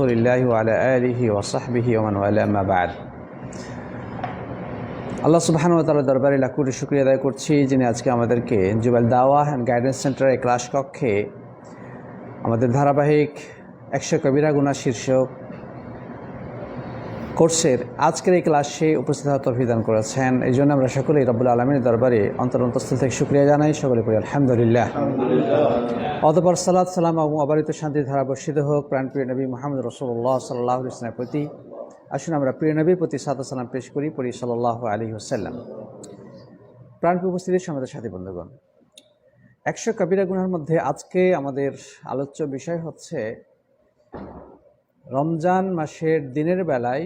রসুলিল্লাহ আলা আলহি আল্লাহ সুবাহান তালা দরবারে লাখ শুক্রিয়া আদায় করছি যিনি আজকে আমাদেরকে জুবেল দাওয়া অ্যান্ড গাইডেন্স সেন্টারের ক্লাস কক্ষে আমাদের ধারাবাহিক একশো কবিরা গুণা শীর্ষক কোর্সের আজকের এই ক্লাসে উপস্থিত হওয়ার তৌফিক দান করেছেন। এই জন্য আমরা সকলেই রব্বুল আলমীর দরবারে অন্তর অন্তস্থল থেকে শুক্রিয়া জানাই সকলে করি আলহামদুলিল্লাহ। অতপর সালাদ সালাম এবং অবারিত শান্তির ধারা বর্ষিত হোক প্রাণপ্রিয় নবী মোহাম্মদ রসুল্লাহ সাল্লাহ ইসলামের প্রতি। আসুন আমরা প্রিয় নবীর প্রতি সাদা সালাম পেশ করি পড়ি সাল্লাহ আলী হোসাল্লাম প্রাণপ্রিয় উপস্থিতির সমাজের সাথী বন্ধুগণ একশো কবিরা গুনার মধ্যে আজকে আমাদের আলোচ্য বিষয় হচ্ছে রমজান মাসের দিনের বেলায়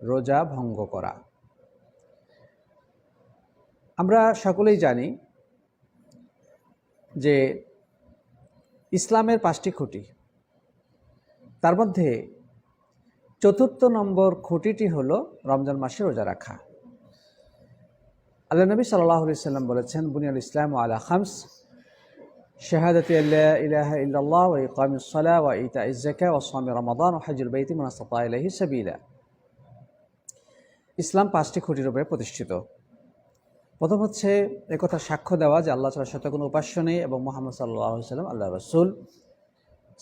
রোজা ভঙ্গ করা। আমরা সকলেই জানি যে ইসলামের পাঁচটি খুঁটি, তার মধ্যে চতুর্থ নম্বর খুঁটিটি হলো রমজান মাসে রোজা রাখা। আল্লাহ নবী সাল্লাহ সাল্লাম বলেছেন, বুনিয়াল ইসলাম আলা খামস। শাহাদাতি আল্লাহ ইলাহা ইল্লাল্লাহ ওয়া ইকামিস সালাহ ওয়া ইতাইজ যাকাত ওয়া সাওমি রমাদান ওয়া হজ্জুল বাইতি মান ইসতাতা ইলাইহি সাবিলা। ইসলাম পাঁচটি খুঁটির উপরে প্রতিষ্ঠিত। প্রথম হচ্ছে একথা সাক্ষ্য দেওয়া যে আল্লাহ ছাড়া সত্য কোনো উপাস্য নেই এবং মোহাম্মদ সাল্লাহ সাল্লাম আল্লাহ রসুল।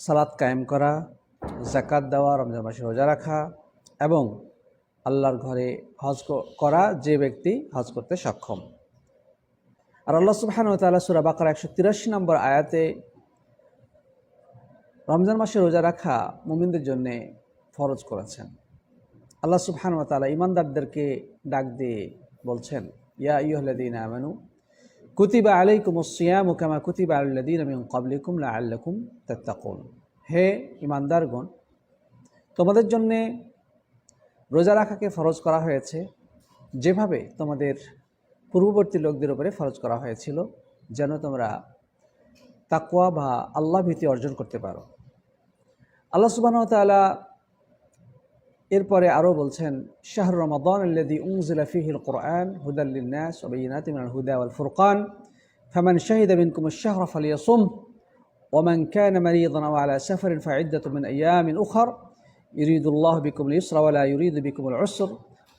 সালাদ কায়েম করা জাকাত দেওয়া, রমজান মাসে রোজা রাখা এবং আল্লাহর ঘরে হজ করা যে ব্যক্তি হজ করতে সক্ষম। আর আল্লাহ সুবহান তাল্লাহ সুরা বাকার একশো তিরাশি নম্বর আয়াতে রমজান মাসে রোজা রাখা মুমিনদের জন্যে ফরজ করেছেন। আল্লাহ সুবহান তাআলা ইমানদারদেরকে ডাক দিয়ে বলছেন, ইয়া আইয়ুহাল্লাযীন আমানু, কুতিবা আলাইকুমুস সিয়ামু কামা কুতিবা আলাল্লাযীনা মিন ক্বাবলিকুম লাআল্লাকুম তাত্তাকুন। হে ইমানদারগণ তোমাদের জন্যে রোজা রাখাকে ফরজ করা হয়েছে। যেভাবে তোমাদের পূর্ববর্তী লোকদের উপরে ফরজ করা হয়েছিল যেন তোমরা তাকুয়া বা আল্লাহ ভীতি অর্জন করতে পারো। আল্লাহ সুবাহতালা এরপরে আরও বলছেন, শাহর রমাদান আল্লাদি উংজুলাফিহিল কোরআন হুদাল্লিনাস ওবিনাতিমান হুদা আল ফুরকান, ফামান শাহিদ আবিন কুমুর শাহরফ আলিয়াসুম ওমান ক্যান মারিয়াদন আলা সাফারিন ফাইদ্দাত মিন আয়ামিন উখর ইরিদুল্লাহ বিকুমুল ইসরা ওয়ালা ইউরিদ বিকুমুল অসর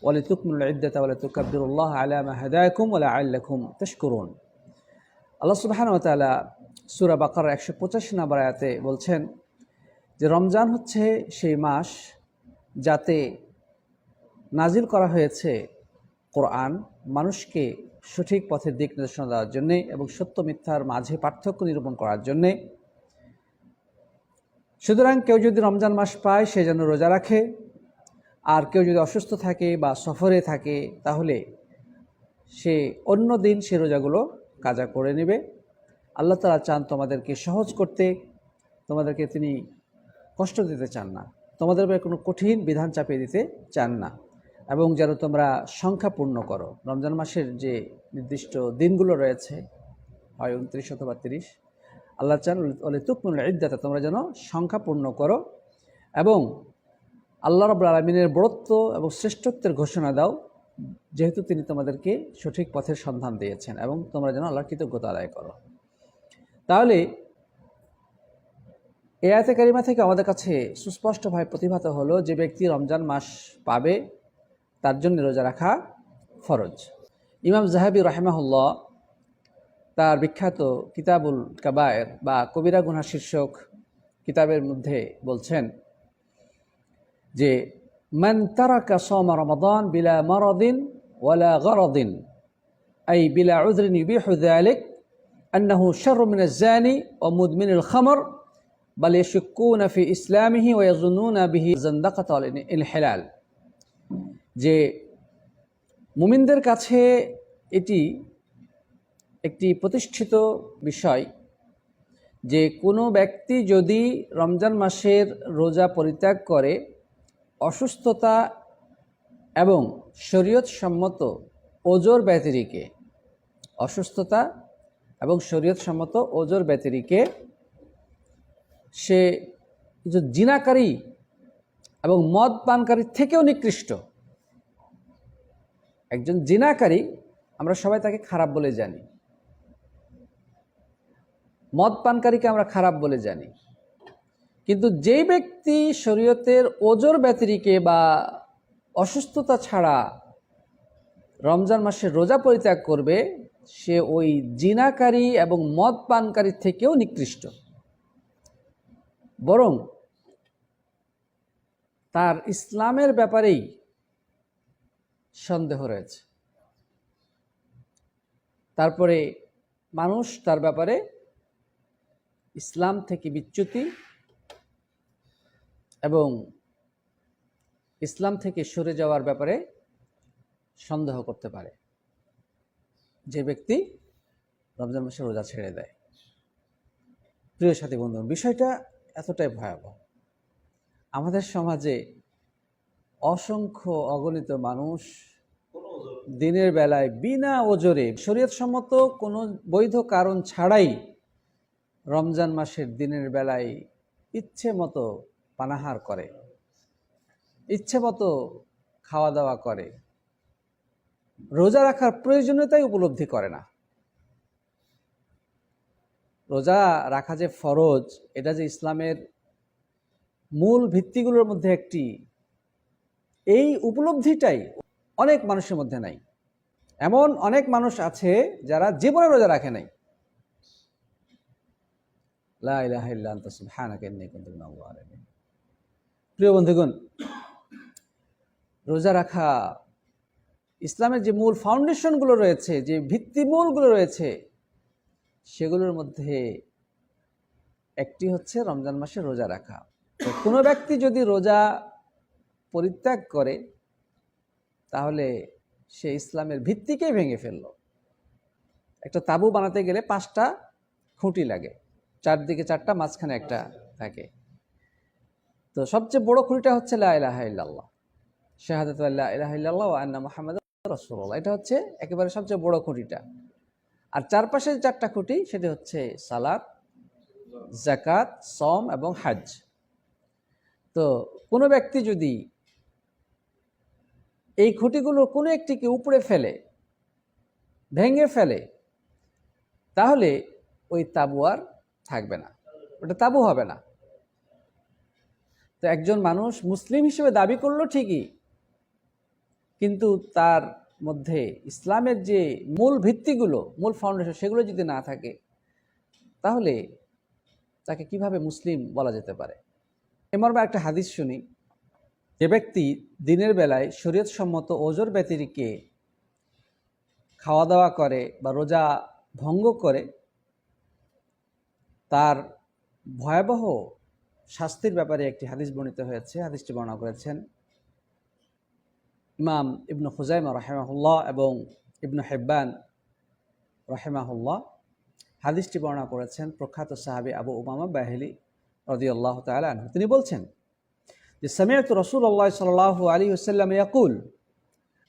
ওয়ালে তুকমুল ইদ্দাতা ওয়ালা তুকাব্বিরুল্লাহ আলামা হাদায়কুম ওয়ালা আল্লাকুম তশকুরুন আল্লাহ সুবহান তালা সুরা বাকার একশো পঁচাশি নাম্বার আয়াতে বলছেন যে, রমজান হচ্ছে সেই মাস যাতে নাজিল করা হয়েছে কোরআন, মানুষকে সঠিক পথের দিক নির্দেশনা দেওয়ার জন্যে এবং সত্য মিথ্যার মাঝে পার্থক্য নিরূপণ করার জন্যে। সুতরাং কেউ যদি রমজান মাস পায়, সে যেন রোজা রাখে। আর কেউ যদি অসুস্থ থাকে বা সফরে থাকে, তাহলে সে অন্য দিন সে রোজাগুলো কাজা করে নেবে। আল্লাহ তালা চান তোমাদেরকে সহজ করতে, তোমাদেরকে তিনি কষ্ট দিতে চান না, তোমাদের উপরে কোনো কঠিন বিধান চাপিয়ে দিতে চান না। এবং যেন তোমরা সংখ্যা পূর্ণ করো। রমজান মাসের যে নির্দিষ্ট দিনগুলো রয়েছে, হয় উনত্রিশ অথবা তিরিশ, আল্লাহ চান অলে তুকমুল ইদ্দাতা, তোমরা যেন সংখ্যা পূর্ণ করো। এবং আল্লাহ রব আলমিনের বড়ত্ব এবং শ্রেষ্ঠত্বের ঘোষণা দাও, যেহেতু তিনি তোমাদেরকে সঠিক পথের সন্ধান দিয়েছেন এবং তোমরা যেন আল্লাহর কৃতজ্ঞতা আদায় করো। তাহলে এ আয়তে কারিমা থেকে আমাদের কাছে সুস্পষ্টভাবে প্রতিভাত হলো যে ব্যক্তি রমজান মাস পাবে, তার জন্য রোজা রাখা ফরজ। ইমাম জাহাবি রাহেমাহুল্লাহ, তার বিখ্যাত কিতাবুল কাবায়ের বা কবিরা গুনা শীর্ষক কিতাবের মধ্যে বলছেন যে মান তারাকা সওমা রমাদান বিলা মারাদিন ওয়ালা গরাদিন আই বিলা উযরিন ইউবিহু যালিক أنه شر من الزاني ومدمن الخمر بل يشكون في إسلامه ويظنون به زندقة الانحلال যে মুমিনদের কাছে এটি একটি প্রতিষ্ঠিত বিষয় যে কোনো ব্যক্তি যদি রমজান মাসের রোজা পরিত্যাগ করে অসুস্থতা এবং শরীয়ত সম্মত ওজোর ব্যতিরিকে, অসুস্থতা এবং শরীয়ত সম্মত ওজোর ব্যতিরিকে সে কিছু জিনাকারী এবং মদ পানকারীর থেকেও নিকৃষ্ট। একজন জিনাকারী আমরা সবাই তাকে খারাপ বলে জানি। মদ পানকারীকে আমরা খারাপ বলে জানি। কিন্তু যেই ব্যক্তি শরীয়তের ওজোর ব্যতিরিকে বা অসুস্থতা ছাড়া রমজান মাসে রোজা পরিত্যাগ করবে, সে ওই জিনাকারী এবং মদ পানকারীর থেকেও নিকৃষ্ট। বরং তার ইসলামের ব্যাপারেই সন্দেহ রয়েছে। তারপরে মানুষ তার ব্যাপারে ইসলাম থেকে বিচ্যুতি এবং ইসলাম থেকে সরে যাওয়ার ব্যাপারে সন্দেহ করতে পারে। যে ব্যক্তি রমজান মাসে রোজা ছেড়ে দেয়। প্রিয় সাথী বন্ধু বিষয়টা এতটাই ভয়াবহ। আমাদের সমাজে অসংখ্য অগণিত মানুষ দিনের বেলায় বিনা ওজরে, শরীয়তসম্মত কোনো বৈধ কারণ ছাড়াই রমজান মাসের দিনের বেলায় ইচ্ছে মতো পানাহার করে ইচ্ছে মতো খাওয়া দাওয়া করে। রোজা রাখার প্রয়োজনীয়তাই উপলব্ধি করে না। রোজা রাখা যে ফরজ, এটা যে ইসলামের মূল ভিত্তিগুলোর মধ্যে একটি, এই উপলব্ধিটাই অনেক মানুষের মধ্যে নাই। এমন অনেক মানুষ আছে যারা জীবনে রোজা রাখে নাই। লা ইলাহা ইল্লা আনতা, সুবহানাকা ইন্নী। প্রিয় বন্ধুগণ, রোজা রাখা ইসলামের যে মূল ফাউন্ডেশনগুলো রয়েছে, যে ভিত্তিমূলগুলো রয়েছে, সেগুলোর মধ্যে একটি হচ্ছে রমজান মাসে রোজা রাখা। কোনো ব্যক্তি যদি রোজা পরিত্যাগ করে, তাহলে সে ইসলামের ভিত্তিকেই ভেঙে ফেলল। একটা তাবু বানাতে গেলে পাঁচটা খুঁটি লাগে, চারদিকে চারটা, মাঝখানে একটা থাকে। তো সবচেয়ে বড় খুঁটিটা হচ্ছে লা ইলাহা ইল্লাল্লাহ। শাহাদাত আল্লাহ আন্না মুহাম্মাদ রাসূলুল্লাহ। এটা হচ্ছে একেবারে সবচেয়ে বড় খুঁটিটা আর চারপাশে চারটা খুঁটি, সেটা হচ্ছে সালাত জাকাত সম এবং হাজ তো কোনো ব্যক্তি যদি এই খুঁটিগুলোর কোনো একটিকে উপড়ে ফেলে, ভেঙে ফেলে, তাহলে ওই তাবু আর থাকবে না। ওটা তাবু হবে না। তো একজন মানুষ মুসলিম হিসেবে দাবি করল ঠিকই, কিন্তু তার মধ্যে ইসলামের যে মূল ভিত্তিগুলো, মূল ফাউন্ডেশন সেগুলো যদি না থাকে, তাহলে তাকে কীভাবে মুসলিম বলা যেতে পারে? এমর্মে একটা হাদিস শুনি। যে ব্যক্তি দিনের বেলায় শরীয়তসম্মত ওজোর ব্যতিরিকে খাওয়া দাওয়া করে বা রোজা ভঙ্গ করে, তার ভয়াবহ শাস্তির ব্যাপারে একটি হাদিস বর্ণিত হয়েছে, হাদিসটি বর্ণনা করেছেন ইমাম ইবনু হুজাইমা রহেমাহুল্লাহ এবং ইবনু হেব্বান রহেমাহুল্লাহ। হাদিসটি বর্ণনা করেছেন প্রখ্যাত সাহাবি আবু উমামা বাহিলি রদিয়াল্লাহ তালান তিনি বলছেন যে সামিয়াত রসুল আল্লাহ সাল আলী হুসাল্লাম ইয়াকুল।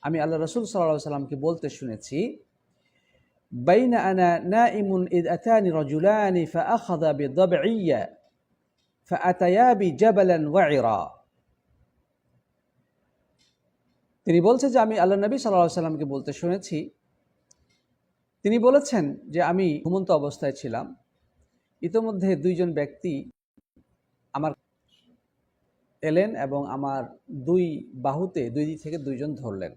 আমি আল্লাহ রসুল সাল্লাহ সাল্লামকে বলতে শুনেছি, বাইনা আনা না ইমুন ইদ আতানি রজুলানি ফা আখাদা বি ফায়াবি জাবালান ওয়াইরা তিনি বলছে যে, আমি আল্লাহ নবী সাল্লাহ সাল্লামকে বলতে শুনেছি। তিনি বলেছেন যে, আমি ঘুমন্ত অবস্থায় ছিলাম। ইতোমধ্যে দুইজন ব্যক্তি আমার এলেন এবং আমার দুই বাহুতে, দুই দিক থেকে দুইজন ধরলেন।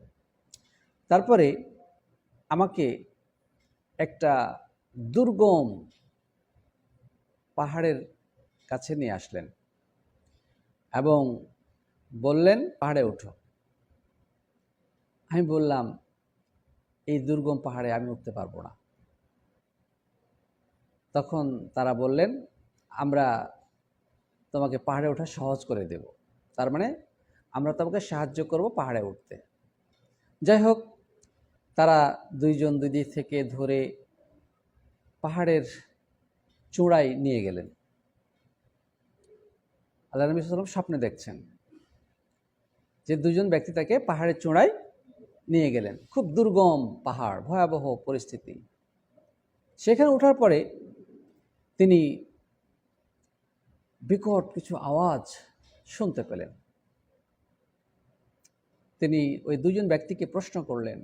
তারপরে আমাকে একটা দুর্গম পাহাড়ের কাছে নিয়ে আসলেন এবং বললেন, পাহাড়ে উঠো। আমি বললাম, এই দুর্গম পাহাড়ে আমি উঠতে পারব না। তখন তারা বললেন, আমরা তোমাকে পাহাড়ে ওঠা সহজ করে দেব। তার মানে আমরা তোমাকে সাহায্য করব পাহাড়ে উঠতে। যাই হোক, তারা দুইজন দুই দিক থেকে ধরে পাহাড়ের চূড়ায় নিয়ে গেলেন। আল্লাহ নবী সাল্লাম স্বপ্নে দেখছেন যে দুজন ব্যক্তি তাকে পাহাড়ের চূড়ায় নিয়ে গেলেন। খুব দুর্গম পাহাড়, ভয়াবহ পরিস্থিতি। সেখানে ওঠার পরে তিনি বিকট কিছু আওয়াজ শুনতে পেলেন। তিনি ওই দুজন ব্যক্তিকে প্রশ্ন করলেন,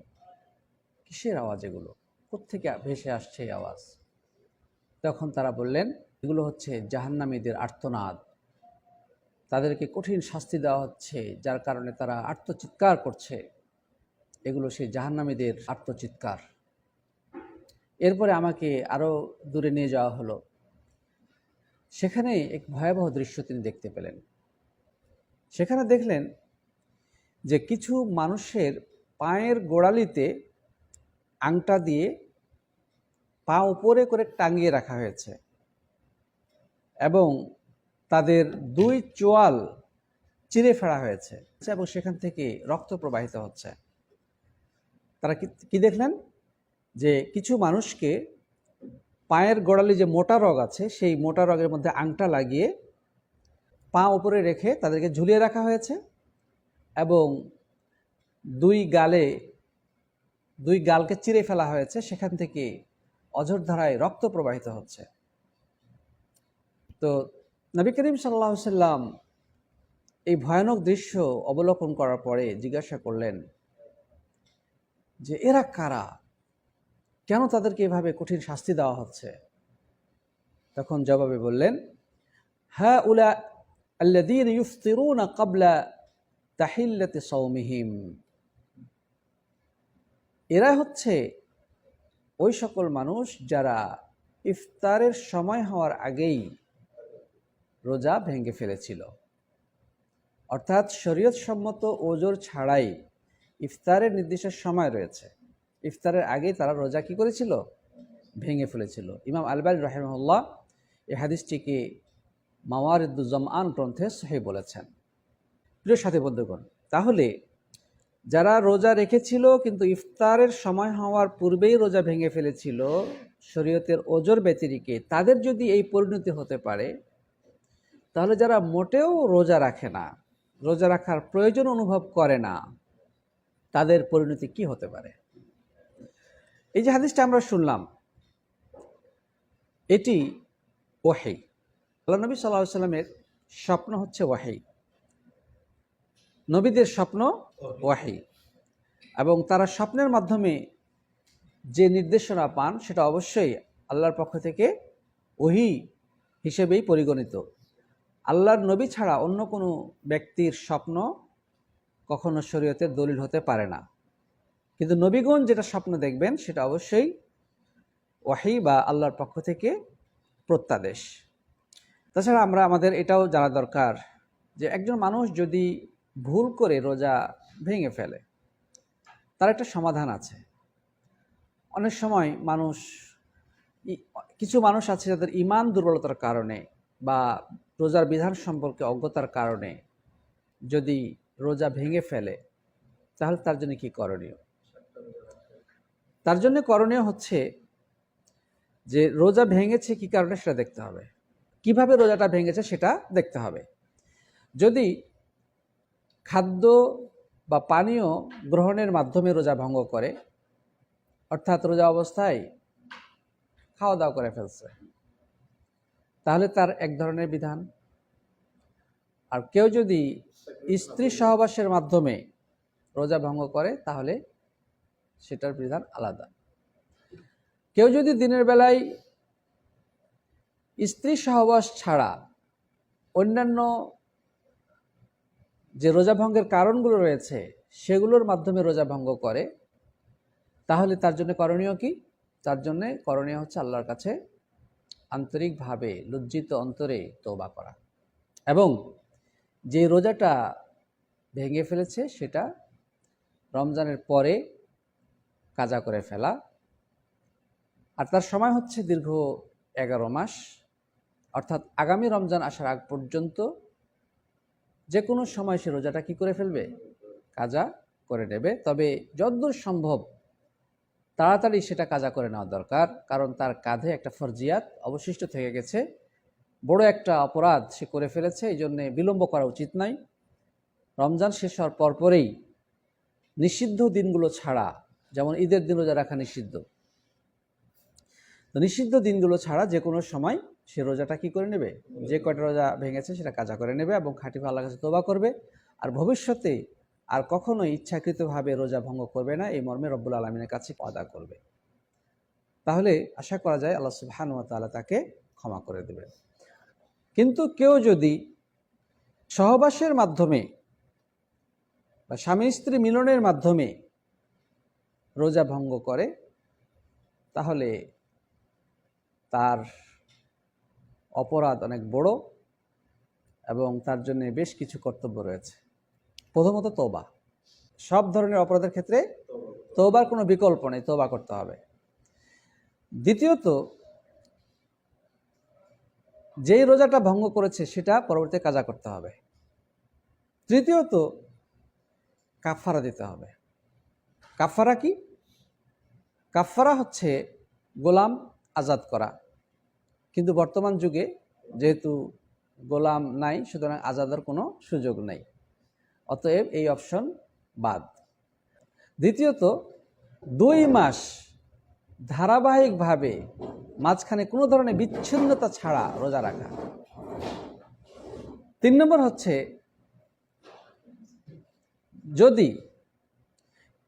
কিসের আওয়াজ এগুলো? কোত্থেকে ভেসে আসছে এই আওয়াজ? তখন তারা বললেন, এগুলো হচ্ছে জাহান্নামীদের আর্তনাদ। তাদেরকে কঠিন শাস্তি দেওয়া হচ্ছে, যার কারণে তারা আত্মচিৎকার করছে। এগুলো সেই জাহান্নামীদের আত্মচিৎকার। এরপরে আমাকে আরও দূরে নিয়ে যাওয়া হলো। সেখানে এক ভয়াবহ দৃশ্য তিনি দেখতে পেলেন। সেখানে দেখলেন যে কিছু মানুষের পায়ের গোড়ালিতে আংটা দিয়ে পা উপরে করে টাঙিয়ে রাখা হয়েছে এবং তাদের দুই চোয়াল চিরে ফেলা হয়েছে এবং সেখান থেকে রক্ত প্রবাহিত হচ্ছে। তারা কি দেখলেন? যে কিছু মানুষকে পায়ের গোড়ালি যে মোটা রগ আছে, সেই মোটা রগের মধ্যে আংটা লাগিয়ে পা উপরে রেখে তাদেরকে ঝুলিয়ে রাখা হয়েছে এবং দুই গালে, দুই গালকে চিরে ফেলা হয়েছে। সেখান থেকে অঝর ধারায় রক্ত প্রবাহিত হচ্ছে। তো নবী করিম সাল্লাহ সাল্লাম এই ভয়ানক দৃশ্য অবলোকন করার পরে জিজ্ঞাসা করলেন যে, এরা কারা? কেন তাদেরকে এভাবে কঠিন শাস্তি দেওয়া হচ্ছে? তখন জবাবে বললেন হ্যাঁ উলা আল্লাদিন ইউফতিরুনা কাবলা তাহিল্লাতে সৌমিহিম এরা হচ্ছে ওই সকল মানুষ যারা ইফতারের সময় হওয়ার আগেই রোজা ভেঙে ফেলেছিল। অর্থাৎ শরীয়ত সম্মত ওজোর ছাড়াই ইফতারের নির্দিষ্ট সময় রয়েছে। ইফতারের আগেই তারা রোজা কি করেছিল? ভেঙে ফেলেছিল। ইমাম আলবাল রাহেমুল্লাহ এই হাদিসটিকে মাওয়ারিদুজ্জামান গ্রন্থে সহি বলেছেন। প্রিয় সাথী বন্ধুগণ, তাহলে যারা রোজা রেখেছিল কিন্তু ইফতারের সময় হওয়ার পূর্বেই রোজা ভেঙে ফেলেছিল, শরীয়তের ওজোর ব্যতিরিকে তাদের যদি এই পরিণতি হতে পারে তাহলে যারা মোটেও রোজা রাখে না, রোজা রাখার প্রয়োজন অনুভব করে না, তাদের পরিণতি কি হতে পারে? এই যে হাদিসটা আমরা শুনলাম, এটি ওয়াহি। আল্লাহ নবী সাল্লাহ সাল্লামের স্বপ্ন হচ্ছে ওয়াহি। নবীদের স্বপ্ন ওয়াহি এবং তারা স্বপ্নের মাধ্যমে যে নির্দেশনা পান, সেটা অবশ্যই আল্লাহর পক্ষ থেকে ওহি হিসেবেই পরিগণিত। আল্লাহর নবী ছাড়া অন্য কোনো ব্যক্তির স্বপ্ন কখনো শরীয়তের দলিল হতে পারে না। কিন্তু নবীগণ যেটা স্বপ্ন দেখবেন, সেটা অবশ্যই ওয়াহি বা আল্লাহর পক্ষ থেকে প্রত্যাদেশ। তাছাড়া আমরা আমাদের এটাও জানা দরকার যে একজন মানুষ যদি ভুল করে রোজা ভেঙে ফেলে, তার একটা সমাধান আছে। অনেক সময় মানুষ কিছু মানুষ আছে যাদের ইমান দুর্বলতার কারণে বা রোজার বিধান সম্পর্কে অজ্ঞতার কারণে যদি রোজা ভেঙে ফেলে, তাহলে তার জন্য কি করণীয়? তার জন্য করণীয় হচ্ছে যে রোজা ভেঙেছে কি কারণে সেটা দেখতে হবে। কীভাবে রোজাটা ভেঙেছে সেটা দেখতে হবে। যদি খাদ্য বা পানীয় গ্রহণের মাধ্যমে রোজা ভঙ্গ করে, অর্থাৎ রোজা অবস্থায় খাওয়া দাওয়া করে ফেলছে তাহলে তার এক ধরনের বিধান। আর কেউ যদি স্ত্রী সহবাসের মাধ্যমে রোজা ভঙ্গ করে, তাহলে সেটার বিধান আলাদা। কেউ যদি দিনের বেলায় স্ত্রী সহবাস ছাড়া অন্যান্য যে রোজা ভঙ্গের কারণগুলো রয়েছে, সেগুলোর মাধ্যমে রোজা ভঙ্গ করে, তাহলে তার জন্য করণীয় কি? তার জন্য করণীয় হচ্ছে আল্লাহর কাছে আন্তরিকভাবে লজ্জিত অন্তরে তোবা করা। এবং যে রোজাটা ভেঙে ফেলেছে, সেটা রমজানের পরে কাজা করে ফেলা। আর তার সময় হচ্ছে দীর্ঘ এগারো মাস। অর্থাৎ আগামী রমজান আসার আগ পর্যন্ত যে কোনো সময় সে রোজাটা কি করে ফেলবে? কাজা করে নেবে। তবে যদ্দূর সম্ভব তাড়াতাড়ি সেটা কাজা করে নেওয়া দরকার, কারণ তার কাঁধে একটা ফরজিয়াত অবশিষ্ট থেকে গেছে। বড় একটা অপরাধ সে করে ফেলেছে, এই জন্যে বিলম্ব করা উচিত নাই। রমজান শেষ হওয়ার পরপরেই নিষিদ্ধ দিনগুলো ছাড়া, যেমন ঈদের দিন রোজা রাখা নিষিদ্ধ। তো নিষিদ্ধ দিনগুলো ছাড়া যে কোনো সময় সে রোজাটা কি করে নেবে? যে কয়টা রোজা ভেঙেছে সেটা কাজা করে নেবে এবং খাঁটি আল্লাহ কাছে তোবা করবে। আর ভবিষ্যতে আর কখনো ইচ্ছাকৃতভাবে রোজা ভঙ্গ করবে না, এই মর্মে রব্বুল আলমিনের কাছে আদা করবে। তাহলে আশা করা যায় আল্লাহ সুবহান তালা তাকে ক্ষমা করে দেবে কিন্তু কেউ যদি সহবাসের মাধ্যমে বা স্বামী স্ত্রী মিলনের মাধ্যমে রোজা ভঙ্গ করে, তাহলে তার অপরাধ অনেক বড় এবং তার জন্য বেশ কিছু কর্তব্য রয়েছে। প্রথমত তোবা সব ধরনের অপরাধের ক্ষেত্রে তোবার কোনো বিকল্প নেই তোবা করতে হবে। দ্বিতীয়ত, যেই রোজাটা ভঙ্গ করেছে সেটা পরবর্তী কাজা করতে হবে। তৃতীয়ত কাফারা দিতে হবে। কাফারা কি? কাফারা হচ্ছে গোলাম আজাদ করা। কিন্তু বর্তমান যুগে যেহেতু গোলাম নাই, সুতরাং আজাদের কোনো সুযোগ নেই। অতএব এই অপশন বাদ। দ্বিতীয়ত, দুই মাস ধারাবাহিকভাবে মাঝখানে কোনো ধরনের বিচ্ছিন্নতা ছাড়া রোজা রাখা। তিন নম্বর হচ্ছে, যদি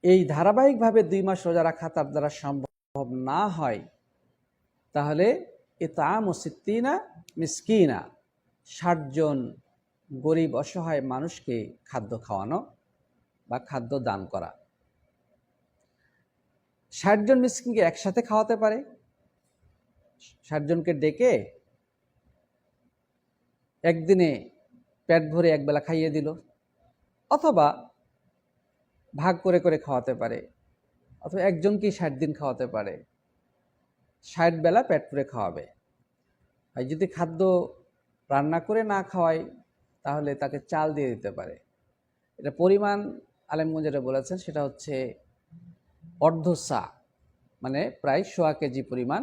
এই ধারাবাহিকভাবে দুই মাস রোজা রাখা তার দ্বারা সম্ভব না হয়, তাহলে এ তাম ও সিদ্দিনা মিসকিনা ষাটজন গরিব, অসহায় মানুষকে খাদ্য খাওয়ানো বা খাদ্য দান করা। ষাটজন মিসকিনকে একসাথে খাওয়াতে পারে। ষাটজনকে ডেকে একদিনে পেট ভরে একবেলা খাইয়ে দিল অথবা ভাগ করে করে খাওয়াতে পারে অথবা একজনকেই ষাট দিন খাওয়াতে পারে। ষাট বেলা পেট ভরে খাওয়াবে। আর যদি খাদ্য রান্না করে না খাওয়ায় তাহলে তাকে চাল দিয়ে দিতে পারে। এটা পরিমাণ আলেমগঞ্জ যেটা বলেছেন, সেটা হচ্ছে অর্ধ সা মানে প্রায় সোয়া কেজি পরিমাণ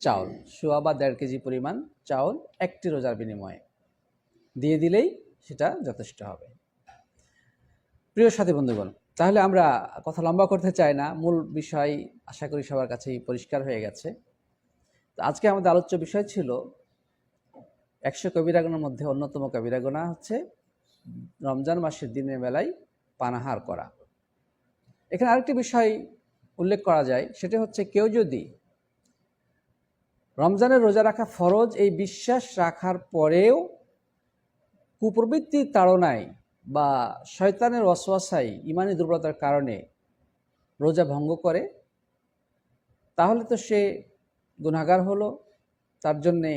চাউল, সোয়া বা দেড় কেজি পরিমাণ চাউল একটি রোজার বিনিময়ে। দিয়ে দিলেই সেটা যথেষ্ট হবে। প্রিয় সাথী বন্ধুগণ, তাহলে আমরা কথা লম্বা করতে চাই না। মূল বিষয় আশা করি সবার কাছেই পরিষ্কার হয়ে গেছে। তো আজকে আমাদের আলোচ্য বিষয় ছিল একশো কবিরাগুনের মধ্যে অন্যতম কবিরাগুনা হচ্ছে রমজান মাসের দিনের বেলায় পানাহার করা। এখানে আরেকটি বিষয় উল্লেখ করা যায়, সেটা হচ্ছে কেউ যদি রমজানের রোজা রাখা ফরজ, এই বিশ্বাস রাখার পরেও কুপ্রবৃত্তির তাড়নায় বা শয়তানের অশ্বাসাই ইমানি দুর্বলতার কারণে রোজা ভঙ্গ করে, তাহলে তো সে গুণাগার হলো, তার জন্যে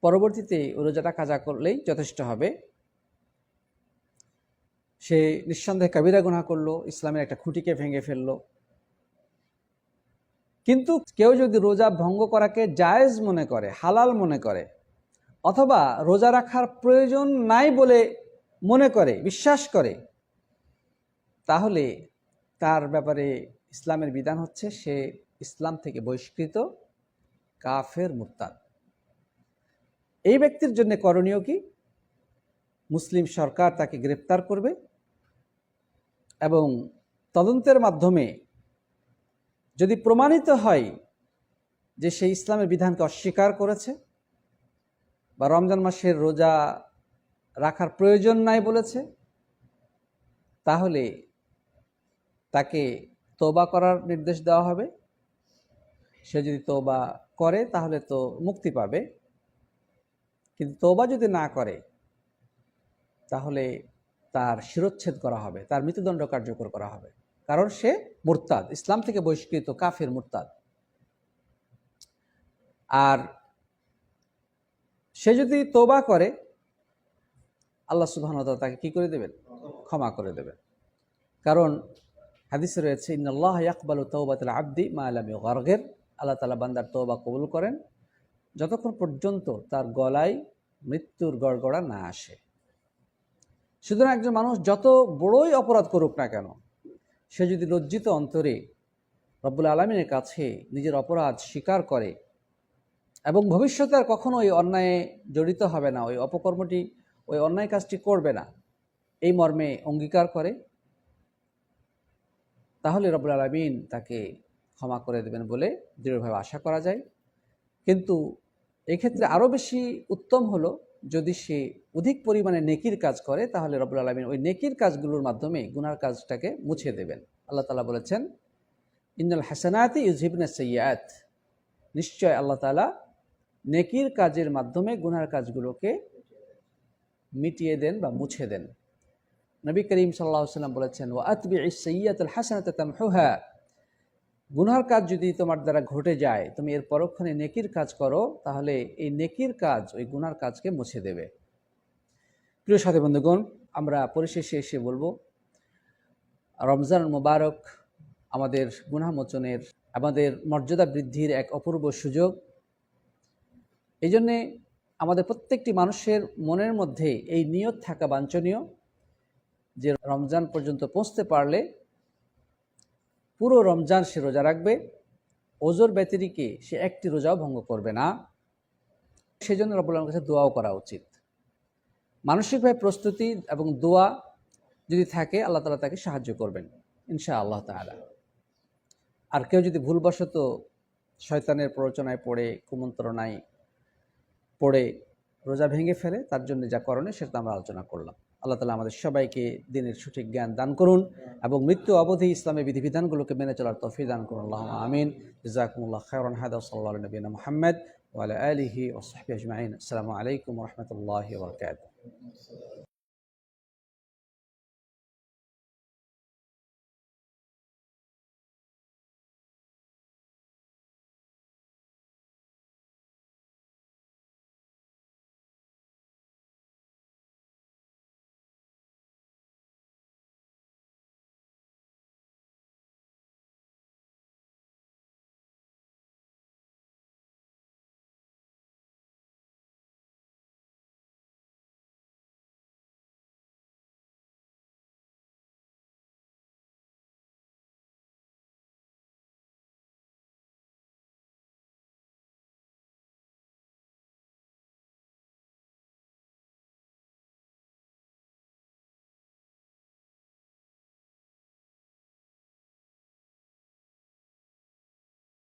পরবর্তীতে রোজাটা কাজা করলেই যথেষ্ট হবে। সে নিঃসন্দেহে কাবিরা গুণা করল, ইসলামের একটা খুঁটিকে ভেঙে ফেলল। কিন্তু কেউ যদি রোজা ভঙ্গ করাকে জায়েজ মনে করে, হালাল মনে করে, অথবা রোজা রাখার প্রয়োজন নাই বলে মনে করে, বিশ্বাস করে, তাহলে তার ব্যাপারে ইসলামের বিধান হচ্ছে সে ইসলাম থেকে বহিষ্কৃত কাফের মুরতাদ। এই ব্যক্তির জন্য করণীয় কি? মুসলিম সরকার তাকে গ্রেপ্তার করবে এবং তদন্তের মাধ্যমে যদি প্রমাণিত হয় যে সে ইসলামের বিধানকে অস্বীকার করেছে বা রমজান মাসের রোজা রাখার প্রয়োজন নাই বলেছে, তাহলে তাকে তোবা করার নির্দেশ দেওয়া হবে। সে যদি তোবা করে, তাহলে তো মুক্তি পাবে। কিন্তু তোবা যদি না করে, তাহলে তার শিরোচ্ছেদ করা হবে, তার মৃত্যুদণ্ড কার্যকর করা হবে। কারণ সে মুরতাদ, ইসলাম থেকে বহিষ্কৃত কাফের মুরতাদ। আর সে যদি তোবা করে, আল্লাহ সুবাহন তাকে কি করে দেবেন? ক্ষমা করে দেবেন। কারণ হাদিসে রয়েছে ইন্নআল্লাহ ইয়াকবাল তৌবাতুল আব্দি মা আলামি গর্গের আল্লাহ তালা বান্দার তৌবা কবুল করেন। যতক্ষণ পর্যন্ত তার গলায় মৃত্যুর গড়গড়া না আসে। সুতরাং একজন মানুষ যত বড়ই অপরাধ করুক না কেন, সে যদি লজ্জিত অন্তরে রব্বুল আলমিনের কাছে নিজের অপরাধ স্বীকার করে এবং ভবিষ্যতে আর কখনো ওই অন্যায়ে জড়িত হবে না, ওই অপকর্মটি, ওই অন্যায় কাজটি করবে না, এই মর্মে অঙ্গীকার করে, তাহলে রব্বুল আলমিন তাকে ক্ষমা করে দেবেন বলে দৃঢ়ভাবে আশা করা যায়। কিন্তু এক্ষেত্রে আরও বেশি উত্তম হলো যদি সে অধিক পরিমাণে নেকির কাজ করে, তাহলে রবুল আলমিন ওই নেকির কাজগুলোর মাধ্যমে গুনার কাজটাকে মুছে দেবেন। আল্লাহ তালা বলেছেন, ইন্নাল হাসানাতি ইউজিবনে সৈয়াত নিশ্চয় আল্লাহ তালা নেকির কাজের মাধ্যমে গুনার কাজগুলোকে মিটিয়ে দেন বা মুছে দেন। নবী করিম সাল্লাহ সাল্লাম বলেছেন ও আতবি সৈয়াতুল হাসানাত তামহুহা। গুনহার কাজ যদি তোমার দ্বারা ঘটে যায়, তুমি এর পরক্ষণে নেকির কাজ করো, তাহলে এই নেকির কাজ, ওই গুনার কাজকে মুছে দেবে। প্রিয় সাথী বন্ধুগণ, আমরা পরিশেষে এসে বলব, রমজান মোবারক আমাদের গুনামোচনের আমাদের মর্যাদা বৃদ্ধির এক অপূর্ব সুযোগ। এই জন্যে আমাদের প্রত্যেকটি মানুষের মনের মধ্যে এই নিয়ত থাকা বাঞ্ছনীয় যে রমজান পর্যন্ত পৌঁছতে পারলে পুরো রমজান সে রোজা রাখবে। ওজোর ব্যতিরিকে সে একটি রোজাও ভঙ্গ করবে না। সেজন্য রব্বুল্লাহর কাছে দোয়াও করা উচিত। মানসিকভাবে প্রস্তুতি এবং দোয়া যদি থাকে, আল্লাহ তালা তাকে সাহায্য করবেন ইনশা আল্লাহ তালা আর কেউ যদি ভুলবশত শয়তানের প্ররোচনায় পড়ে, কুমন্ত্রণায় পড়ে, রোজা ভেঙে ফেলে, তার জন্য যা করণে সেটা আমরা আলোচনা করলাম। আল্লাহ তালা আমাদের সবাইকে দিনের সঠিক জ্ঞান দান করুন এবং মৃত্যু অবধি ইসলামের বিধিবিধানগুলোকে মেনে চলার তফি দান করুন। আল্লাহ আমিন। জাকুমুল্লাহ খায়রন। হায়দা সাল্লাহ নবীন মোহাম্মদ ওয়ালা আলিহি ওসহাবি আজমাইন। আসসালামু আলাইকুম রহমতুল্লাহ বরকাত